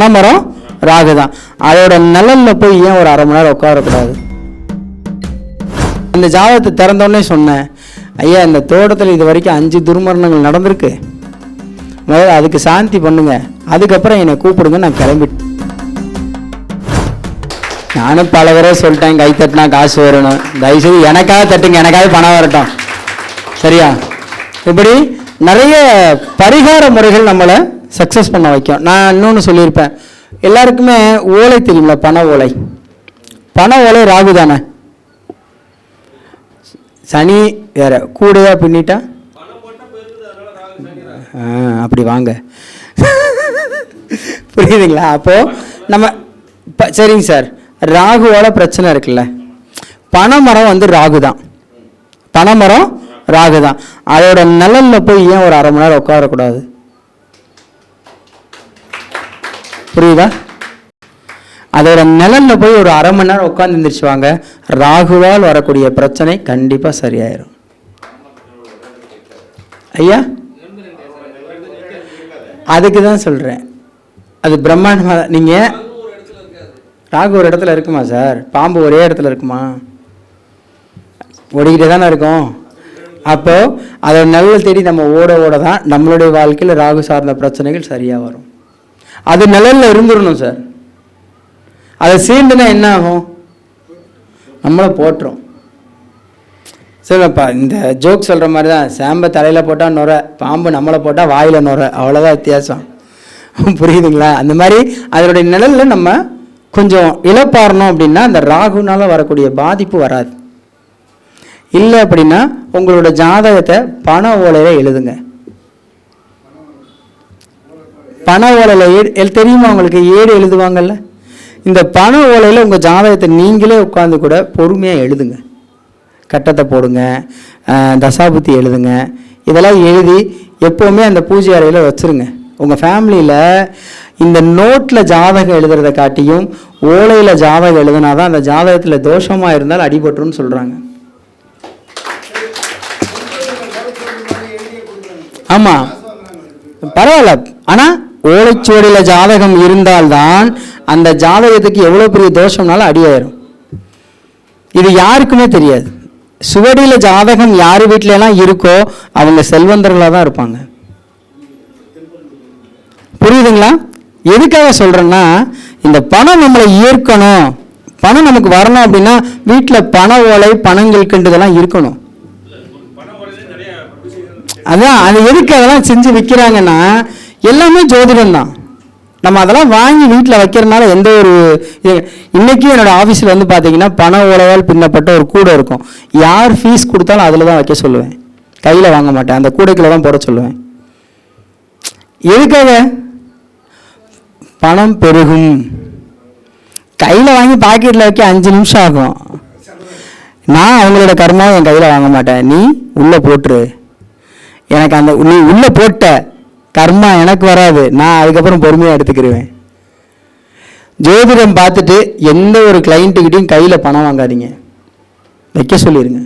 பனைமரம் ராகு தான் அதோட நிழலில் போய் ஏன் ஒரு அரை மணி நேரம் உட்காரக்கூடாது? அந்த ஜாதகத்தை திறந்தோடனே சொன்னேன். ஐயா இந்த தோட்டத்தில் இது வரைக்கும் அஞ்சு துர்மரணங்கள் நடந்திருக்கு. முதல்ல அதுக்கு சாந்தி பண்ணுங்க. அதுக்கப்புறம் என்னை கூப்பிடுங்க நான் கிளம்பிட்டேன் நானும் பல தடவை சொல்லிட்டேன் கை தட்டினா காசு வரணும் தயவுசெய்து எனக்காக தட்டுங்க எனக்காக பணம் வரட்டும். சரியா? இப்படி நிறைய பரிகார முறைகள் நம்மளை சக்ஸஸ் பண்ண வைக்கும். நான் இன்னொன்று சொல்லியிருப்பேன். எல்லாருக்குமே ஓலை தெரியும்ல பண ஓலை? பண ஓலை ராகு தானே? சனி வேற கூடையா பின்னிட்டா? அப்படி வாங்க. புரியுதுங்களா? அப்போ நம்ம சரிங்க சார். ராகுவோட பிரச்சனை இருக்குல்ல. பனைமரம் வந்து ராகு தான். பனைமரம் ராகு தான். அதோட நிழல்ல போய் ஏன் ஒரு அரை மணி நேரம் உட்காரக்கூடாது? புரியுதா? அதோட நிழல்ல போய் ஒரு அரை மணி நேரம் உட்காந்து எந்திரிச்சு வாங்க. ராகுவால் வரக்கூடிய பிரச்சனை கண்டிப்பாக சரியாயிரும். ஐயா? அதுக்கு தான் சொல்கிறேன் அது பிரம்மாண்டமாக நீங்கள் ராகு ஒரு இடத்துல இருக்குமா சார்? பாம்பு ஒரே இடத்துல இருக்குமா? ஓடிக்கிட்டே தானே இருக்கும். அப்போது அதை நல்ல தேடி நம்ம ஓட ஓட தான் நம்மளுடைய வாழ்க்கையில் ராகு சார்ந்த பிரச்சனைகள் சரியாக வரும். அது நிழல்ல இருந்துடணும் சார் அதை சீண்டுனா என்ன ஆகும் நம்மளை போட்டுரும். சரிப்பா இந்த ஜோக் சொல்கிற மாதிரி தான் சாம்பை தலையில் போட்டால் நுர பாம்பு நம்மளை போட்டால் வாயில் நுர. அவ்வளோதான் வித்தியாசம். புரியுதுங்களா? அந்த மாதிரி அதனுடைய நிழலில் நம்ம கொஞ்சம் இழப்பாறணும் அப்படின்னா அந்த ராகுனால் வரக்கூடிய பாதிப்பு வராது. இல்லை அப்படின்னா உங்களோட ஜாதகத்தை பண ஓலையில் எழுதுங்க. பண ஓலையில் ஏடு தெரியுமா உங்களுக்கு? ஏடு எழுதுவாங்கல்ல? இந்த பண ஓலையில் உங்கள் ஜாதகத்தை நீங்களே உட்காந்து கூட பொறுமையாக எழுதுங்க. கட்டத்தை போடுங்க தசாபுத்தி எழுதுங்க. இதெல்லாம் எழுதி எப்போவுமே அந்த பூஜை அறையில் வச்சுருங்க. உங்கள் ஃபேமிலியில் இந்த நோட்டில் ஜாதகம் எழுதுறதை காட்டியும் ஓலையில் ஜாதகம் எழுதுனா தான் அந்த ஜாதகத்தில் தோஷமாக இருந்தால் அடிபட்டுருன்னு சொல்கிறாங்க ஆமாம் பரவாயில்ல. ஆனால் ஓலைச்சுவடியில் ஜாதகம் இருந்தால்தான் அந்த ஜாதகத்துக்கு எவ்வளோ பெரிய தோஷம்னாலும் அடியாயிரும். இது யாருக்குமே தெரியாது. சுவடியில் ஜாதகம் யார் வீட்டிலலாம் இருக்கோ அவங்க செல்வந்தர்களாக தான் இருப்பாங்க. புரியுதுங்களா? எதுக்காக சொல்கிறேன்னா இந்த பணம் நம்மளை ஈர்க்கணும். பணம் நமக்கு வரணும் அப்படின்னா வீட்டில் பண ஓலை பணங்கள் இருக்கணும். அதான் அது எதுக்கு அதெல்லாம் செஞ்சு விற்கிறாங்கன்னா எல்லாமே ஜோதிடம் தான். நம்ம அதெல்லாம் வாங்கி வீட்டில் வைக்கிறனால எந்த ஒரு இன்றைக்கி என்னோடய என்னோட ஆஃபீஸில் வந்து பார்த்தீங்கன்னா பண உலகால் பின்னப்பட்ட ஒரு கூடை இருக்கும். யார் ஃபீஸ் கொடுத்தாலும் அதில் தான் வைக்க சொல்லுவேன். கையில் வாங்க மாட்டேன். அந்த கூடைக்குள்ள தான் போட சொல்லுவேன். எதுக்காக? பணம் பெருகும். கையில் வாங்கி பாக்கெட்டில் வைக்க அஞ்சு நிமிஷம் ஆகும். நான் அவங்களோட கர்மாவை என் கையில் வாங்க மாட்டேன். நீ உள்ளே போட்டுரு. எனக்கு அந்த நீ உள்ளே போட்ட கர்மா எனக்கு வராது. நான் அதுக்கப்புறம் பொறுமையாக எடுத்துக்கிடுவேன் ஜோதிடம் பார்த்துட்டு எந்த ஒரு கிளைண்ட்டுக்கிட்டையும் கையில் பணம் வாங்காதீங்க. வைக்க சொல்லிடுங்க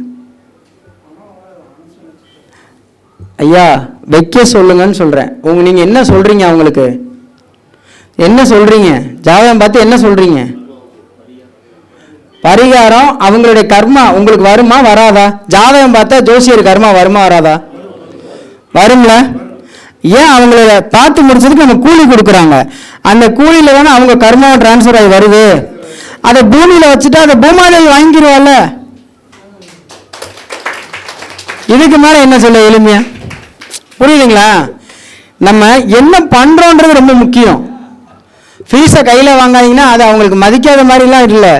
ஐயா வைக்க சொல்லுங்கன்னு சொல்கிறேன் உங்க நீங்கள் என்ன சொல்கிறீங்க அவங்களுக்கு? என்ன சொல்கிறீங்க ஜாதகம் பார்த்து என்ன சொல்கிறீங்க பரிகாரம் அவங்களுடைய கர்மா உங்களுக்கு வருமா வராதா? ஜாதகம் பார்த்தா ஜோசியர் கர்மா வருமா வராதா? வரும்ல? ஏன் அவங்கள பார்த்து முடிச்சதுக்கு நம்ம கூலி கொடுக்குறாங்க? அந்த கூலியில் தானே அவங்க கர்மாவை டிரான்ஸ்ஃபர் ஆகி வருது. அதை பூமியில் வச்சுட்டு அதை பூமாலையில் வாங்கிடுவாள்ல இதுக்கு மேலே என்ன சொல்ல எளிமையா? புரியுதுங்களா? நம்ம என்ன பண்ணுறோன்றது ரொம்ப முக்கியம். ஃபீஸை கையில் வாங்காதீங்கன்னா அது அவங்களுக்கு மதிக்காத மாதிரிலாம் இல்லை.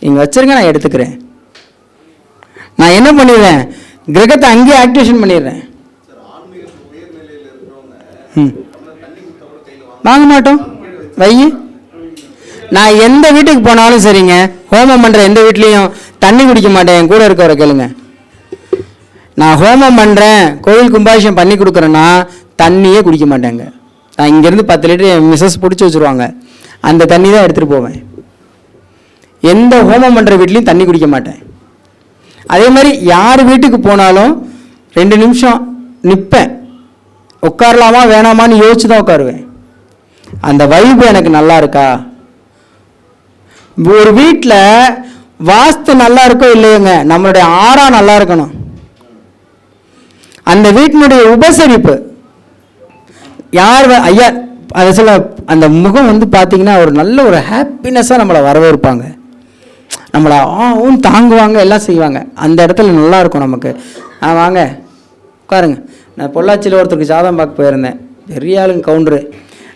நீங்கள் வச்சுருங்க நான் எடுத்துக்கிறேன். நான் என்ன பண்ணிடுறேன்? கிரகத்தை அங்கேயே ஆக்டிவேஷன் பண்ணிடுறேன். ம். வாங்க மாட்டோம். வை. நான் எந்த வீட்டுக்கு போனாலும் சரிங்க. ஹோமம் பண்ணுற எந்த வீட்லேயும் தண்ணி குடிக்க மாட்டேன். என் கூட இருக்கவரை கேளுங்க. நான் ஹோமம் பண்ணுறேன் கோயில் கும்பாபிஷேகம் பண்ணி கொடுக்குறேன்னா தண்ணியே குடிக்க மாட்டேங்க. நான் இங்கேருந்து பத்து லிட்டர் என் மிஸ்ஸஸ் பிடிச்சி வச்சுருவாங்க. அந்த தண்ணி தான் எடுத்துகிட்டு போவேன். எந்த ஹோமம் பண்ணுற வீட்லேயும் தண்ணி குடிக்க மாட்டேன். அதே மாதிரி யார் வீட்டுக்கு போனாலும் ரெண்டு நிமிஷம் நிற்பேன் உட்காரலாமா வேணாமான்னு யோசிச்சு தான் உட்காருவேன். அந்த வைப்பு எனக்கு நல்லா இருக்கா? ஒரு வீட்டில் வாஸ்து நல்லா இருக்கோ இல்லையோங்க நம்மளுடைய ஆறா நல்லா இருக்கணும். அந்த வீட்டினுடைய உபசரிப்பு. யார் ஐயா அதை சொல்ல அந்த முகம் வந்து பார்த்தீங்கன்னா ஒரு நல்ல ஒரு ஹாப்பினஸ்ஸாக நம்மளை வரவேற்பாங்க. நம்மளை ஆவும் தாங்குவாங்க எல்லாம் செய்வாங்க. அந்த இடத்துல நல்லா இருக்கும் நமக்கு. ஆ வாங்க உட்காருங்க. நான் பொள்ளாச்சியில் ஒருத்தருக்கு ஜாதகம் பார்க்க போயிருந்தேன். பெரிய ஆளுங்க கவுண்டரு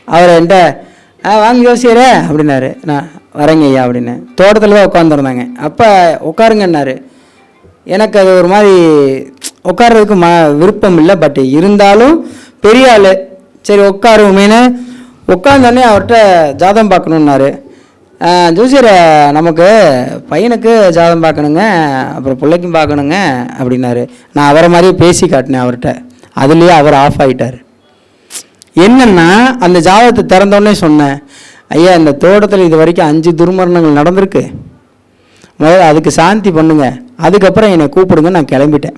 அவர் என்கிட்ட ஆ வாங்க யோசியரே அப்படின்னாரு. நான் வரேங்க ஐயா அப்படின்னேன் தோட்டத்தில் தான் உட்காந்துருந்தாங்க அப்போ உட்காருங்கன்னாரு. எனக்கு அது ஒரு மாதிரி உட்கார்றதுக்கு ம விருப்பம் இல்லை. பட் இருந்தாலும் பெரிய ஆள் சரி உட்காருமேனு உட்காந்தோடனே அவர்கிட்ட ஜாதகம் பார்க்கணுன்னாரு. "ஆஹ், ஜோசியர் நமக்கு பையனுக்கு ஜாதகம் பார்க்கணுங்க. அப்புறம் பிள்ளைக்கும் பார்க்கணுங்க அப்படின்னாரு. நான் அவரை மாதிரியே பேசி காட்டினேன் அவர்கிட்ட. அதுலேயே அவர் ஆஃப் ஆகிட்டார் என்னன்னா அந்த ஜாதகத்தை திறந்தோடனே சொன்னேன் ஐயா இந்த தோட்டத்தில் இது வரைக்கும் அஞ்சு துர்மரணங்கள் நடந்திருக்கு. முதல்ல அதுக்கு சாந்தி பண்ணுங்க. அதுக்கப்புறம் என்னை கூப்பிடுங்க நான் கிளம்பிட்டேன்.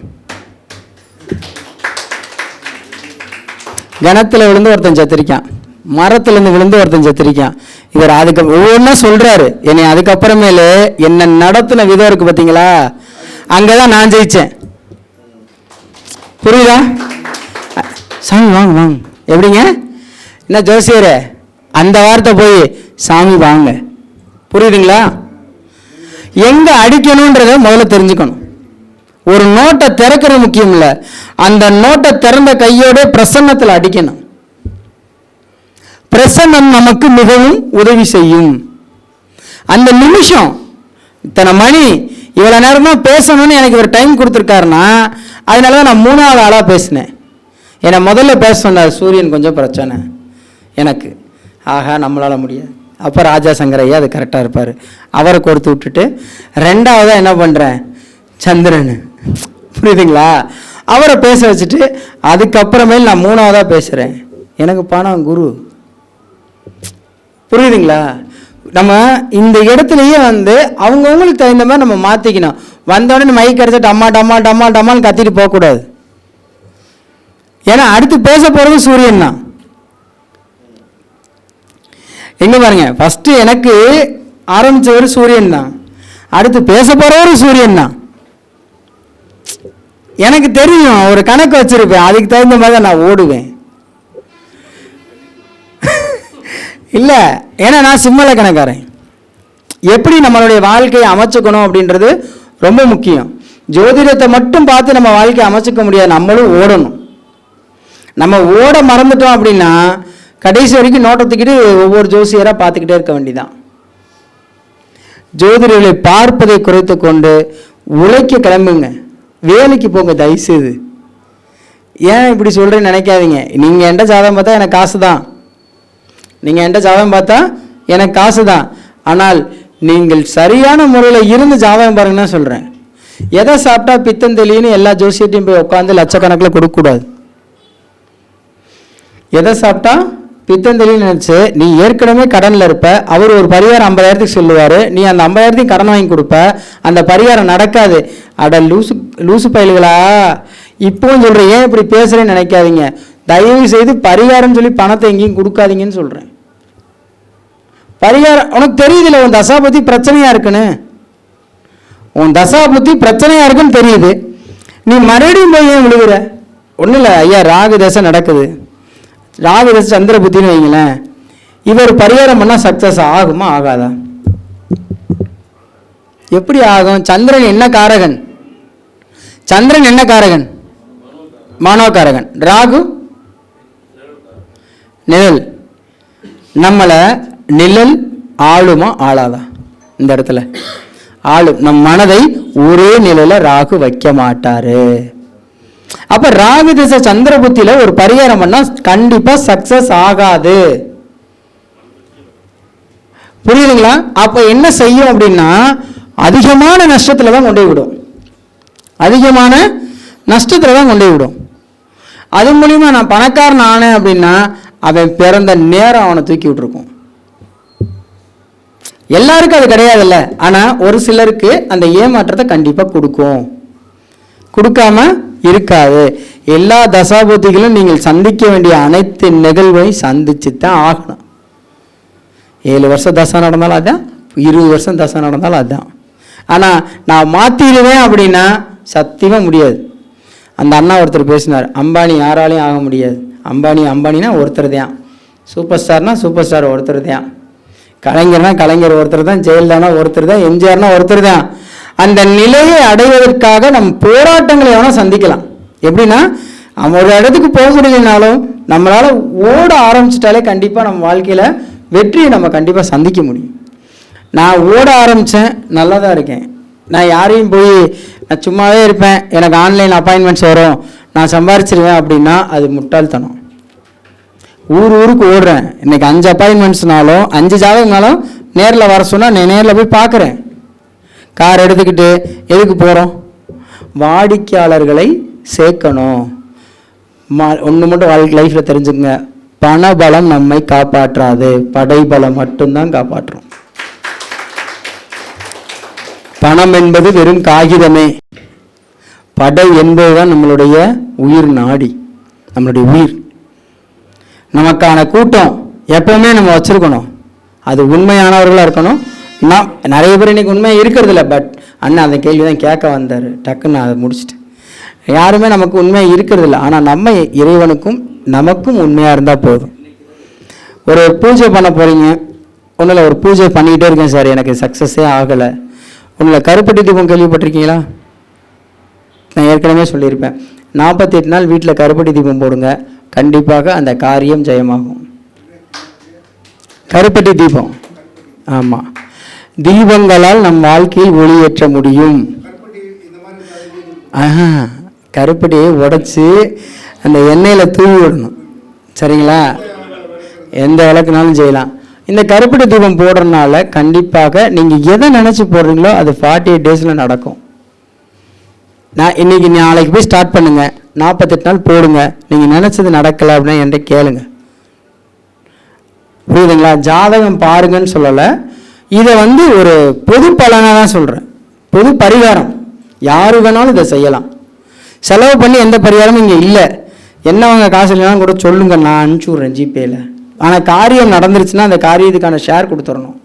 கிணத்துல விழுந்து ஒருத்தன் செத்துருக்கான். மரத்துலேருந்து விழுந்து ஒருத்தன் செத்துருக்கான். இவர் அதுக்கு ஒவ்வொன்றா சொல்கிறாரு என்னை அதுக்கப்புறமேலு என்னை நடத்தின விதம் இருக்கு பார்த்தீங்களா அங்கே தான் நான் ஜெயித்தேன் புரியுதா? சாமி வாங்க வாங்க. எப்படிங்க? என்ன ஜோசியர்? அந்த வார்த்தை போய் சாமி வாங்க. புரியுதுங்களா? எங்க அடிக்கணுன்றத முதல்ல தெரிஞ்சுக்கணும். ஒரு நோட்டை திறக்கிறது முக்கியம் இல்லை. அந்த நோட்டை திறந்த கையோட பிரசன்னத்தில் அடிக்கணும். பிரசன்னம் நமக்கு மிகவும் உதவி செய்யும். அந்த நிமிஷம் இத்தனை மணி இவ்வளோ நேரமாக பேசணும்னு எனக்கு ஒரு டைம் கொடுத்துருக்காருன்னா அதனால தான் நான் மூணாவது ஆளாக பேசினேன். என்னை முதல்ல பேச சொன்னார் சூரியன் கொஞ்சம் பிரச்சனை. எனக்கு. ஆஹா நம்மளால் முடியாது. அப்போ ராஜா சங்கர் ஐயா அது கரெக்டாக இருப்பார். அவரை கொடுத்து விட்டுட்டு ரெண்டாவதாக என்ன பண்ணுறேன் சந்திரன். புரியுதுங்களா? அவரை பேச வச்சுட்டு அதுக்கப்புறமேல் நான் மூணாவதாக பேசுகிறேன் எனக்கு பணம் குரு. புரியுதுங்களா? நம்ம இந்த இடத்துலயே வந்து அவங்கவுங்களுக்கு தகுந்த மாதிரி நம்ம மாற்றிக்கணும் வந்தோடனே மைக் அடிச்சுட்டு அம்மா டம்மா டம்மா டம்மான்னு கத்திட்டு போகக்கூடாது. ஏன்னா அடுத்து பேச போகிறது சூரியன் தான். எங்கே பாருங்க ஃபஸ்ட்டு எனக்கு ஆரம்பித்தவர் சூரியன் தான். அடுத்து பேச போகிறவரும் சூரியன் தான். எனக்கு தெரியும் ஒரு கணக்கு வச்சுருப்பேன். அதுக்கு தகுந்த மாதிரி தான் நான் ஓடுவேன். இல்லை ஏன்னா நான் சிம்மல கணக்காரன். எப்படி நம்மளுடைய வாழ்க்கையை அமைச்சுக்கணும் அப்படின்றது ரொம்ப முக்கியம். ஜோதிடத்தை மட்டும் பார்த்து நம்ம வாழ்க்கையை அமைச்சுக்க முடியாது நம்மளும் ஓடணும். நம்ம ஓட மறந்துட்டோம் அப்படின்னா கடைசி வரைக்கும் நோட்டத்துக்கிட்டு ஒவ்வொரு ஜோசியராக பார்த்துக்கிட்டே இருக்க வேண்டியதான் ஜோதிடர்களை பார்ப்பதை குறைத்து கொண்டு உழைக்க கிளம்புங்க. வேலைக்கு போங்க தயவுசெய்து. ஏன் இப்படி சொல்கிறேன்னு நினைக்காதீங்க. நீங்கள் என்கிட்ட ஜாதகம் பார்த்தா எனக்கு காசு தான் நீங்கள் என்கிட்ட ஜாதகம் பார்த்தா எனக்கு காசு தான் ஆனால் நீங்கள் சரியான முறையில் இருந்து ஜாதகம் பாருங்கன்னு சொல்கிறேன் எதை சாப்பிட்டா பித்தம் தெளின்னு எல்லா ஜோசியத்தையும் போய் உட்காந்து லட்சக்கணக்கில் கொடுக்கக்கூடாது. எதை சாப்பிட்டா? பித்தந்தெளின்னு நினச்சி நீ ஏற்கனவே கடனில் இருப்ப. அவர் ஒரு பரிகாரம் ஐம்பதாயிரத்துக்கு சொல்லுவார். நீ அந்த ஐம்பதாயிரத்தையும் கடன் வாங்கி கொடுப்ப. அந்த பரிகாரம் நடக்காது. அட லூசு லூசு பயல்களா? இப்போவும் சொல்கிறேன் ஏன் இப்படி பேசுகிறேன்னு நினைக்காதீங்க. தயவு செய்து பரிகாரம் சொல்லி பணத்தை எங்கேயும் கொடுக்காதீங்கன்னு சொல்கிறேன் பரிகாரம் உனக்கு தெரியுதுல்ல உன் தசா பற்றி பிரச்சனையாக இருக்குன்னு? உன் தசா புத்தி பிரச்சனையாக இருக்குன்னு தெரியுது. நீ மறுபடியும் போய் ஏன் விழுகிற? ஒன்றும் இல்லை ஐயா ராகு தசை நடக்குது. ராகு தசை சந்திர புத்தின்னு வைங்களேன். இவர் பரிகாரம் பண்ணால் சக்ஸஸ் ஆகுமா? ஆகாதா? எப்படி ஆகும்? சந்திரன் என்ன காரகன்? சந்திரன் என்ன காரகன்? மனோகாரகன். ராகு? நிழல். நம்மளை நிழல் ஆளுமா? ஆளாதா? இந்த இடத்துல. ஆளும் நம் மனதை ஒரே நிலையில் ராகு வைக்க மாட்டாரு. அப்போ ராகு திசை சந்திர ஒரு பரிகாரம் பண்ணால் கண்டிப்பாக சக்ஸஸ் ஆகாது. புரியுதுங்களா? அப்போ என்ன செய்யும் அப்படின்னா அதிகமான நஷ்டத்தில் தான் கொண்டு விடும். அதிகமான நஷ்டத்தில் தான் கொண்டு விடும். அது மூலிமா நான் பணக்காரன் ஆனேன் அப்படின்னா அவன் பிறந்த நேரம் அவனை தூக்கி விட்டுருக்கும். எல்லாருக்கும் அது கிடையாதுல்ல. ஆனால் ஒரு சிலருக்கு அந்த ஏமாற்றத்தை கண்டிப்பாக கொடுக்கும். கொடுக்காம இருக்காது. எல்லா தசாபுத்திகளும் நீங்கள் சந்திக்க வேண்டிய அனைத்து நிகழ்வையும் சந்திச்சு தான் ஆகணும். ஏழு வருஷம் தசை நடந்தாலும் அதுதான் இருபது வருஷம் தசை நடந்தாலும் அதுதான் ஆனால் நான் மாற்றிடுவேன் அப்படின்னா சத்தியமாக முடியாது. அந்த அண்ணா ஒருத்தர் பேசினார் அம்பானி யாராலையும் ஆக முடியாது. அம்பானி அம்பானினா ஒருத்தர் தான். சூப்பர் ஸ்டார்னா சூப்பர் ஸ்டார் ஒருத்தர் தான். கலைஞர்னா கலைஞர் ஒருத்தர் தான். ஜெயலலிதானா ஒருத்தர் தான். எம்ஜிஆர்னா ஒருத்தர் தான். அந்த நிலையை அடைவதற்காக நம் போராட்டங்களை வேணால் சந்திக்கலாம். எப்படின்னா நம்ம ஒரு இடத்துக்கு போக முடியலனாலும் நம்மளால் ஓட ஆரம்பிச்சிட்டாலே கண்டிப்பாக நம்ம வாழ்க்கையில் வெற்றியை நம்ம கண்டிப்பாக சந்திக்க முடியும். நான் ஓட ஆரம்பித்தேன் நல்லா தான் இருக்கேன். நான் யாரையும் போய் நான் சும்மாவே இருப்பேன் எனக்கு ஆன்லைன் அப்பாயின்மெண்ட்ஸ் வரும் நான் சம்பாரிச்சிருவேன் அப்படின்னா அது முட்டாள்தனம். ஊர் ஊருக்கு ஓடுறேன். இன்றைக்கி அஞ்சு அப்பாயின்மெண்ட்ஸ்னாலும் அஞ்சு ஜாதகம்னாலும் நேரில் வர சொன்னால் நான் நேரில் போய் பார்க்குறேன். கார் எடுத்துக்கிட்டு எதுக்கு போகிறோம் வாடிக்கையாளர்களை சேர்க்கணும். மா ஒன்று மட்டும் வாழ்க்கை லைஃப்பில் தெரிஞ்சுக்கங்க. பணபலம் நம்மை காப்பாற்றாது. படைபலம் மட்டும்தான் காப்பாற்றும். பணம் என்பது வெறும் காகிதமே. படை என்பதுதான் நம்மளுடைய உயிர் நாடி நம்மளுடைய உயிர். நமக்கான கூட்டம் எப்பவுமே நம்ம வச்சிருக்கணும். அது உண்மையானவர்களாக இருக்கணும் நான் நிறைய பேர் இன்றைக்கி உண்மை இருக்கிறது இல்லை பட் அண்ணன் அந்த கேள்வி தான் கேட்க வந்தார். டக்குன்னு நான் அதை முடிச்சுட்டு யாருமே நமக்கு உண்மையாக இருக்கிறதில்ல ஆனால் நம்ம இறைவனுக்கும் நமக்கும் உண்மையாக இருந்தால் போதும். ஒரு பூஜை பண்ண போகிறீங்க ஒன்றில் ஒரு பூஜை பண்ணிக்கிட்டே இருக்கேன் சார் எனக்கு சக்ஸஸே ஆகலை. ஒன்றில் கருப்பட்டி தீபம் கேள்விப்பட்டிருக்கீங்களா? நான் ஏற்கனவே சொல்லியிருப்பேன். நாற்பத்தெட்டு நாள் வீட்டில் கருப்பட்டி தீபம் போடுங்க. கண்டிப்பாக அந்த காரியம் ஜெயமாகும். கருப்பட்டி தீபம். ஆமாம் தீபங்களால் நம் வாழ்க்கையில் ஒளியேற்ற முடியும். ஆஹா கருப்பட்டியை உடைச்சி அந்த எண்ணெயில் தூவி விடணும். சரிங்களா? எந்த விளக்குனாலும் செய்யலாம். இந்த கருப்பட்டி தூபம் போடுறதுனால கண்டிப்பாக நீங்கள் எதை நினச்சி போடுறீங்களோ அது ஃபார்ட்டி எயிட் டேஸில் நடக்கும். நான் இன்னைக்கு நாளைக்கு போய் ஸ்டார்ட் பண்ணுங்க. நாற்பத்தெட்டு நாள் போடுங்க. நீங்கள் நினச்சது நடக்கலை அப்படின்னா என்கிட்ட கேளுங்க. புரியுதுங்களா? ஜாதகம் பாருங்கன்னு சொல்லலை. இதை வந்து ஒரு பொது பலனாக தான் சொல்கிறேன் பொது பரிகாரம். யார் வேணாலும் இதை செய்யலாம். செலவு பண்ணி எந்த பரிகாரமும் இங்கே இல்லை. என்னவங்க காசு இல்லைனாலும் கூட சொல்லுங்க நான் அனுப்பிச்சி விட்றேன் ஜிபேயில் ஆனால் காரியம் நடந்துருச்சுன்னா அந்த காரியத்துக்கான ஷேர் கொடுத்துடணும்.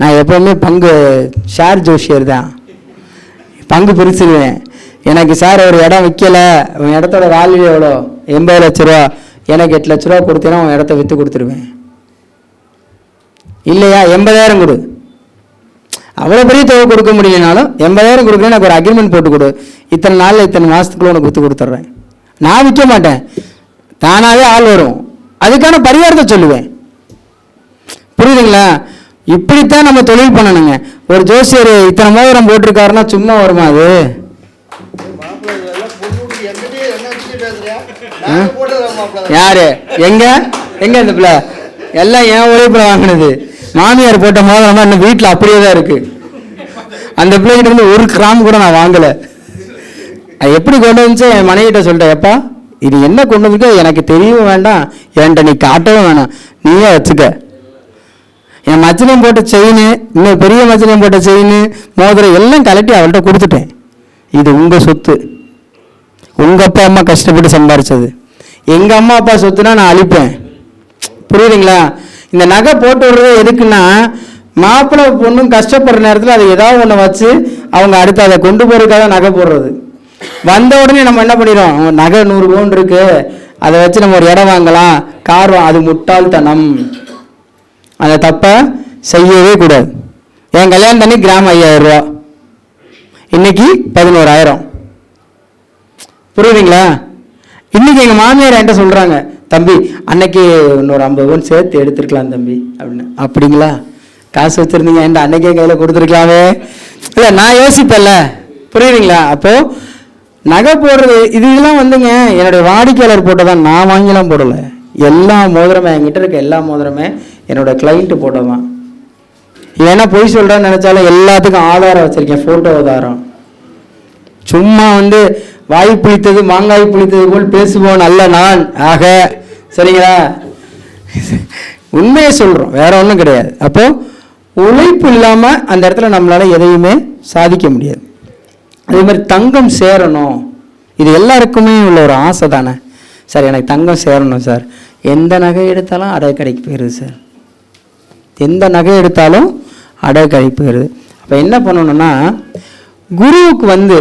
நான் எப்போவுமே பங்கு ஷேர் ஜோஷியர் தான். பங்கு பிரிச்சிருவேன். எனக்கு சார் ஒரு இடம் விற்கலை உன் இடத்தோட வேல்யூ எவ்வளோ? எண்பது லட்ச ரூபா. எனக்கு எட்டு லட்ச ரூபா கொடுத்தீங்கன்னா உன் இடத்த விற்று கொடுத்துருவேன். இல்லையா? எண்பதாயிரம் கொடு. அவ்வளோ பெரிய தொகை கொடுக்க முடியலனாலும் எண்பதாயிரம் கொடுக்குறேன் எனக்கு ஒரு அக்ரிமெண்ட் போட்டு கொடு. இத்தனை நாளில் இத்தனை மாதத்துக்குள்ள உனக்கு விற்று கொடுத்துட்றேன். நான் விற்க மாட்டேன். தானாகவே ஆள் வரும். அதுக்கான பரிகாரத்தை சொல்லுவேன். புரியுதுங்களா? இப்படித்தான் நம்ம தொழில் பண்ணணுங்க. ஒரு ஜோசியர் இத்தனை மோதிரம் போட்டிருக்காருன்னா சும்மா வருமா அது? யாரு? எங்க? எங்க இந்த பிள்ளை? எல்லாம் என் உழைப்புல வாங்கினது. மாமியார் போட்ட மோதிரமா இன்னும் வீட்டில் அப்படியே தான் இருக்கு. அந்த பிள்ளைகிட்ட இருந்து ஒரு கிராம் கூட நான் வாங்கலை. அது எப்படி கொண்டு வந்துச்சு என் மனைவிட்ட சொல்லிட்டேன் எப்பா இது என்ன கொண்டு வந்துருக்க எனக்கு தெரியவும் வேண்டாம் என்கிட்ட நீ காட்டவும் வேணாம் நீயே வச்சுக்க. என் மச்சனையும் போட்ட செயின் இன்னும் பெரிய மச்சனையும் போட்ட செயின் மோதிரம் எல்லாம் கலட்டி அவள்கிட்ட கொடுத்துட்டேன். இது உங்கள் சொத்து. உங்கள் அப்பா அம்மா கஷ்டப்பட்டு சம்பாரிச்சது. எங்கள் அம்மா அப்பா சொத்துனா நான் அழிப்பேன். புரியுதுங்களா? இந்த நகை போட்டு விடுறது எதுக்குன்னா மாப்பிள்ளை பொண்ணும் கஷ்டப்படுற நேரத்தில் அதை ஏதாவது ஒன்று வச்சு அவங்க அடுத்து அதை கொண்டு போகிறதுக்காக நகை போடுறது. வந்த உடனே நம்ம என்ன பண்ணிடுறோம்? நகை நூறு பவுன் இருக்கு. அதை வச்சு நம்ம ஒரு இடம் வாங்கலாம். கார் அது முட்டாள்தனம். அந்த தப்பை செய்யவே கூடாது. என் கல்யாணம் தண்ணி கிராம் ஐயாயிரம் ரூபா. இன்னைக்கு பதினோராயிரம். புரியுதுங்களா? இன்னைக்கு எங்கள் மாமியார் என்கிட்ட சொல்கிறாங்க தம்பி அன்னைக்கு இன்னொரு ஐம்பது பவுன் சேர்த்து எடுத்துருக்கலாம் தம்பி அப்படின்னு. அப்படிங்களா? காசு வச்சுருந்தீங்க என் அன்னைக்கே கையில் கொடுத்துருக்கலாமே? இல்லை நான் யோசிப்பேன்ல. புரியுதுங்களா? அப்போது நகை போடுறது இது இதெல்லாம் வந்துங்க என்னுடைய வாடிக்கையாளர் போட்டதான் நான் வாங்கிலாம் போடலை. எல்லா மோதிரமே என்கிட்ட இருக்க எல்லா மோதிரமே என்னோட கிளைண்ட்டு போட்டதான் ஏன்னா பொய் சொல்கிறேன்னு நினச்சாலும் எல்லாத்துக்கும் ஆதாரம் வச்சுருக்கேன் ஃபோட்டோ ஆதாரம். சும்மா வந்து வாய் புளித்தது மாங்காய் புளித்தது போல் பேசுவோம் அல்ல நான். ஆக சரிங்களா? உண்மையை சொல்கிறோம் வேற ஒன்றும் கிடையாது. அப்போ உழைப்பு இல்லாமல் அந்த இடத்துல நம்மளால எதையுமே சாதிக்க முடியாது. அதே மாதிரி தங்கம் சேரணும். இது எல்லாருக்குமே உள்ள ஒரு ஆசை தானே. சார் எனக்கு தங்கம் சேரணும் சார். எந்த நகை எடுத்தாலும் அடகு கடைக்கு போயிடுது சார். எந்த நகை எடுத்தாலும் அடகு போயிடுது. அப்போ என்ன பண்ணணும்னா குருவுக்கு வந்து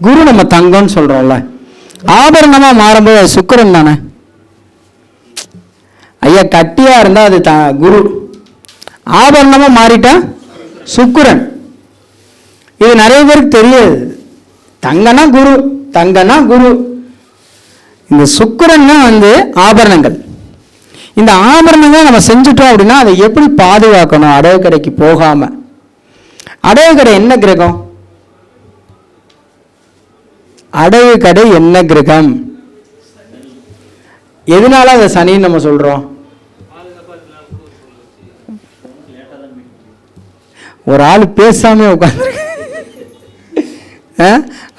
குரு நம்ம தங்கம்னு சொல்கிறோம்ல ஆபரணமாக மாறும்போது அது சுக்கிரன் தானே? ஐயா கட்டியாக இருந்தால் அது த குரு. ஆபரணமாக மாறிட்டா சுக்குரன். இது நிறைய பேருக்கு தெரியாது. தங்கனா குரு தங்கனா குரு. இந்த சுக்கிரன்னா வந்து ஆபரணங்கள். இந்த ஆபரணங்களை நம்ம செஞ்சுட்டோம் அப்படின்னா அதை எப்படி பாதுகாக்கணும்? அடகு கடைக்கு போகாமல் அடகு கடை என்ன கிரகம்? அடகு கடை என்ன கிரகம்? எதனால அதை சனின்னு நம்ம சொல்றோம்? ஒரு ஆள் பேசாம உட்காந்துருக்கு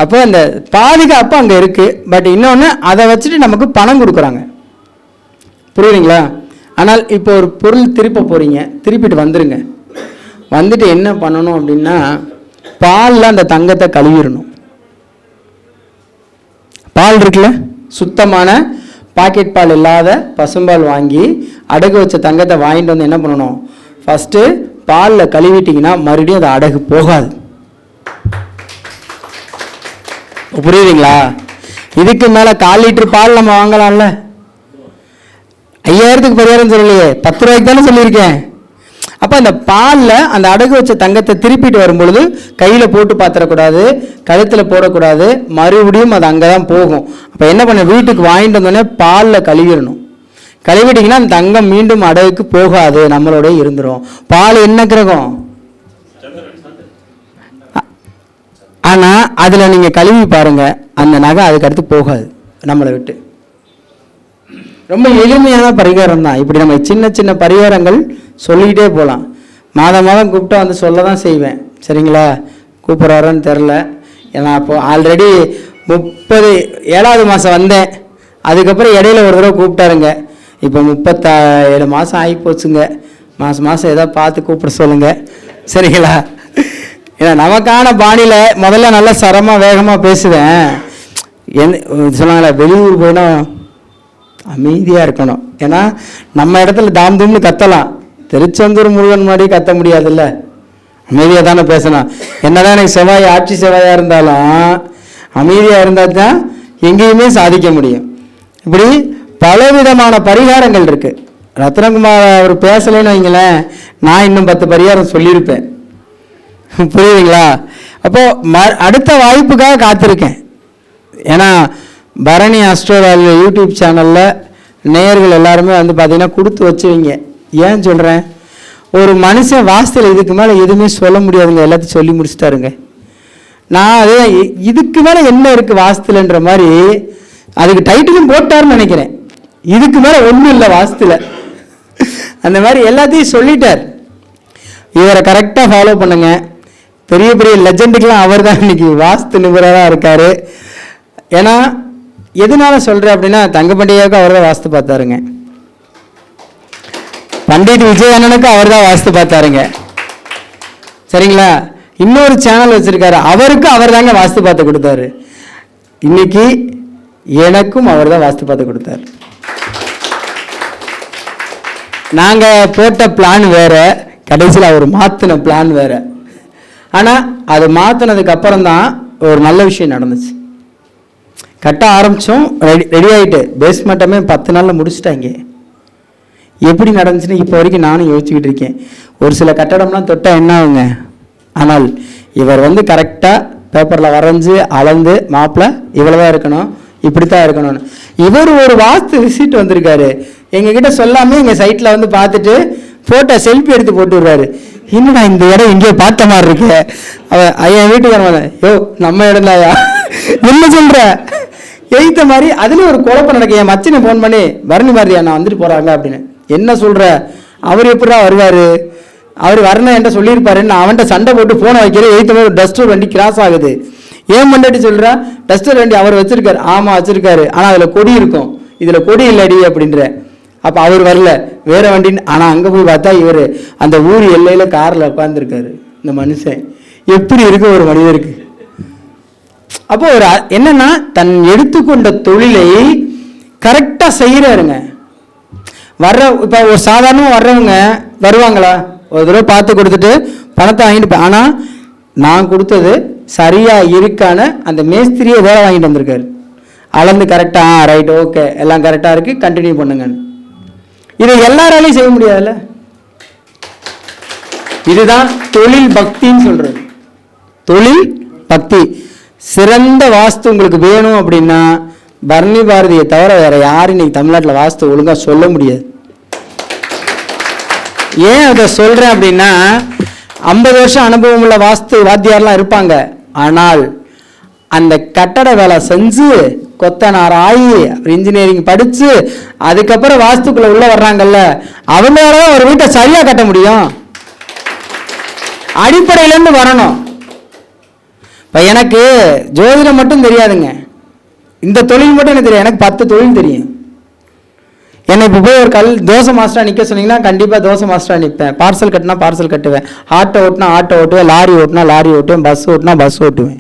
அப்போ அந்த பாதுகாப்பு அங்கே இருக்கு. பட் இன்னொன்று அதை வச்சுட்டு நமக்கு பணம் கொடுக்குறாங்க. புரியுதுங்களா? ஆனால் இப்போ ஒரு பொருள் திருப்ப போறீங்க. திருப்பிட்டு வந்துருங்க. வந்துட்டு என்ன பண்ணணும் அப்படின்னா பாலில் அந்த தங்கத்தை கழுவிடணும். பால் இருக்குல்ல? சுத்தமான பாக்கெட் பால் இல்லாத பசும்பால் வாங்கி அடகு வச்ச தங்கத்தை வாங்கிட்டு வந்து என்ன பண்ணணும்? ஃபஸ்ட்டு பாலில் கழுவிட்டிங்கன்னா மறுபடியும் அது அடகு போகாது. புரியுதுங்களா? இதுக்கு மேலே கால் லிட்டர் பால் நம்ம வாங்கலாம்ல. ஐயாயிரத்துக்கு பரிகாரம் சொல்லலையே. பத்து ரூபாய்க்கு தானே சொல்லியிருக்கேன். அப்போ அந்த பாலில் அந்த அடகு வச்ச தங்கத்தை திருப்பிட்டு வரும்பொழுது கையில் போட்டு பார்த்துடக்கூடாது கழுத்தில் போடக்கூடாது மறுபடியும் அது அங்கே தான் போகும். அப்போ என்ன பண்ண வீட்டுக்கு வாங்கிட்டு வந்தோடனே பாலில் கழுவிடணும். கழுவிட்டிங்கன்னா அந்த தங்கம் மீண்டும் அடகுக்கு போகாது நம்மளோட இருந்துரும். பால் என்ன கிரகம்? ஆனால் அதில் நீங்கள் கழுவி பாருங்கள் அந்த நகை அதுக்கடுத்து போகாது நம்மளை விட்டு. ரொம்ப எளிமையான பரிகாரம் தான் இப்படி நம்ம சின்ன சின்ன பரிகாரங்கள் சொல்லிக்கிட்டே போகலாம் மாதம் மாதம் கூப்பிட்டா வந்து சொல்ல தான் செய்வேன். சரிங்களா? கூப்பிட்றாருன்னு தெரில ஏன்னா அப்போ ஆல்ரெடி முப்பது ஏழாவது மாதம் வந்தேன். அதுக்கப்புறம் இடையில ஒரு தடவை கூப்பிட்டாருங்க. இப்போ முப்பத்தா ஏழு மாதம் ஆகி போச்சுங்க மாதம் மாதம் ஏதோ பார்த்து கூப்பிட சொல்லுங்கள் சரிங்களா? ஏன்னா நமக்கான பாணியில் முதல்ல நல்லா சரமாக வேகமாக பேசுவேன். என் சொன்னாங்களே வெளியூர் போயினா அமைதியாக இருக்கணும். ஏன்னா நம்ம இடத்துல தாம் தூம்னு கத்தலாம். திருச்செந்தூர் முருகன் மாதிரி கத்த முடியாதுல்ல. அமைதியாக தானே பேசணும். என்னதான் எனக்கு செவ்வாய் ஆட்சி செவ்வாயாக இருந்தாலும் அமைதியாக இருந்தால் தான் எங்கேயுமே சாதிக்க முடியும். இப்படி பலவிதமான பரிகாரங்கள் இருக்கு. ரத்னகுமார் அவர் பேசலைன்னு வைங்களேன் நான் இன்னும் பத்து பரிகாரம் சொல்லியிருப்பேன். புரியுதுங்களா? அப்போது ம அடுத்த வாய்ப்புக்காக காத்திருக்கேன். ஏன்னா பரணி அஸ்ட்ரோவால் யூடியூப் சேனலில் நேயர்கள் எல்லாருமே வந்து பார்த்தீங்கன்னா கொடுத்து வச்சுவீங்க ஏன் சொல்கிறேன் ஒரு மனுஷன் வாசத்தில் இதுக்கு மேலே எதுவுமே சொல்ல முடியாதுங்க. எல்லாத்தையும் சொல்லி முடிச்சுட்டாருங்க. நான் அதே இதுக்கு மேலே என்ன இருக்குது வாஸ்துலன்ற மாதிரி அதுக்கு டைட்டிலும் போட்டாருன்னு நினைக்கிறேன். இதுக்கு மேலே ஒன்றும் இல்லை வாஸ்துல. அந்த மாதிரி எல்லாத்தையும் சொல்லிட்டார். இவரை கரெக்டாக ஃபாலோ பண்ணுங்க. பெரிய பெரிய லெஜெண்டுக்கெலாம் அவர் தான் இன்னைக்கு வாஸ்து நிபுணராக இருக்கார். ஏன்னா எதனால சொல்கிறேன் அப்படின்னா தங்கப்பண்டிகைக்கு அவர் தான் வாஸ்து பார்த்தாருங்க. பண்டிட் விஜய் அண்ணனுக்கு அவர் தான் வாஸ்து பார்த்தாருங்க. சரிங்களா? இன்னொரு சேனல் வச்சுருக்காரு. அவருக்கு அவர் தாங்க வாஸ்து பார்த்து கொடுத்தாரு. இன்னைக்கு எனக்கும் அவர் தான் வாஸ்து பார்த்து கொடுத்தாரு. நாங்கள் போட்ட பிளான் வேறு. கடைசியில் அவர் மாற்றின பிளான் வேறு. ஆனால் அது மாற்றினதுக்கு அப்புறம் தான் ஒரு நல்ல விஷயம் நடந்துச்சு. கட்ட ஆரம்பித்தோம் ரெடி ரெடி ஆகிட்டு பேஸ்மெண்ட்டமே பத்து நாளில் முடிச்சுட்டாங்க. எப்படி நடந்துச்சுன்னு இப்போ வரைக்கும் நானும் யோசிச்சுக்கிட்டு இருக்கேன். ஒரு சில கட்டடம்லாம் தொட்டால் என்ன ஆகுங்க? ஆனால் இவர் வந்து கரெக்டாக பேப்பரில் வரைஞ்சு அளந்து மாப்பிள்ள இவ்வளோ தான் இருக்கணும் இப்படி தான் இருக்கணும்னு. இவர் ஒரு வாஸ்து விசிட் வந்திருக்காரு. எங்ககிட்ட சொல்லாமல் எங்கள் சைட்டில் வந்து பார்த்துட்டு ஃபோட்டோ செல்ஃபி எடுத்து போட்டு விடுறாரு என்னடா இந்த இடம் எங்கேயோ பார்த்த மாதிரி இருக்கு? அவன் ஐயா வீட்டுக்கு வர யோ நம்ம இடம் தாயா என்ன சொல்கிற எய்த்த மாதிரி அதில் ஒரு குழப்பம் நடக்கு என் மச்சனை ஃபோன் பண்ணி வரணி மாதிரியா நான் வந்துட்டு போகிறாங்க அப்படின்னு. என்ன சொல்கிற அவர் எப்படிடா வருவார்? அவர் வரணும் என்கிட்ட சொல்லியிருப்பாருன்னு அவன்கிட்ட சண்டை போட்டு ஃபோனை வைக்கிறேன். எய்த்த மாதிரி ஒரு டஸ்டர் வண்டி கிராஸ் ஆகுது. ஏன் மண்டாட்டி சொல்கிறா டஸ்டர் வண்டி அவர் வச்சிருக்காரு. ஆமாம் வச்சுருக்காரு. ஆனால் அதில் கொடி இருக்கும். இதில் கொடி இல்லடி அப்படின்ற. அப்போ அவர் வரல. வேற வண்டின்னு ஆனால் அங்கே போய் பார்த்தா இவர் அந்த ஊர் எல்லையில காரில் உட்காந்துருக்காரு இந்த மனுஷன். எப்படி இருக்கு ஒரு மனிதருக்கு? அப்போ ஒரு என்னன்னா தன் எடுத்துக்கொண்ட தொழிலை கரெக்டா செய்யறாருங்க. வர்ற இப்போ ஒரு சாதாரணமாக வர்றவங்க வருவாங்களா? ஒரு தடவை பார்த்து கொடுத்துட்டு பணத்தை வாங்கிட்டு போ- ஆனா நான் கொடுத்தது சரியா இருக்கான அந்த மேஸ்திரியை வேலை வாங்கிட்டு வந்திருக்காரு. அளந்து கரெக்டா ரைட் ஓகே எல்லாம் கரெக்டா இருக்கு கண்டினியூ பண்ணுங்கன்னு. இதை எல்லாராலையும் செய்ய முடியாதுல்ல? இதுதான் தொழில் பக்தின்னு சொல்றது. தொழில் பக்தி. சிறந்த வாஸ்து உங்களுக்கு வேணும் அப்படின்னா பரணி பாரதியை தவிர வேற யாரும் இன்னைக்கு தமிழ்நாட்டில் வாஸ்து ஒழுங்காக சொல்ல முடியாது. ஏன் அதை சொல்கிறேன் அப்படின்னா ஐம்பது வருஷம் அனுபவம் உள்ள வாஸ்து வாத்தியார்லாம் இருப்பாங்க. ஆனால் அந்த கட்டட வேலை செஞ்சு கொத்தனார் ஆகி இன்ஜினியரிங் படித்து அதுக்கப்புறம் வாஸ்துக்குள்ளே உள்ளே வர்றாங்கல்ல அவங்களால ஒரு வீட்டை சரியாக கட்ட முடியும். அடிப்படையிலேருந்து வரணும். இப்போ எனக்கு ஜோதிடம் மட்டும் தெரியாதுங்க. இந்த தொழில் மட்டும் எனக்கு தெரியும் எனக்கு பத்து தொழில் தெரியும். என்னை இப்போ போய் ஒரு கல் தோசை மாஸ்டராக நிற்க சொன்னீங்கன்னா கண்டிப்பாக தோசை மாஸ்டராக நிற்பேன் பார்சல் கட்டினா பார்சல் கட்டுவேன். ஆட்டோ ஓட்டினா ஆட்டோ ஓட்டுவேன். லாரி ஓட்டினா லாரி ஓட்டுவேன். பஸ் ஓட்டினா பஸ் ஓட்டுவேன்.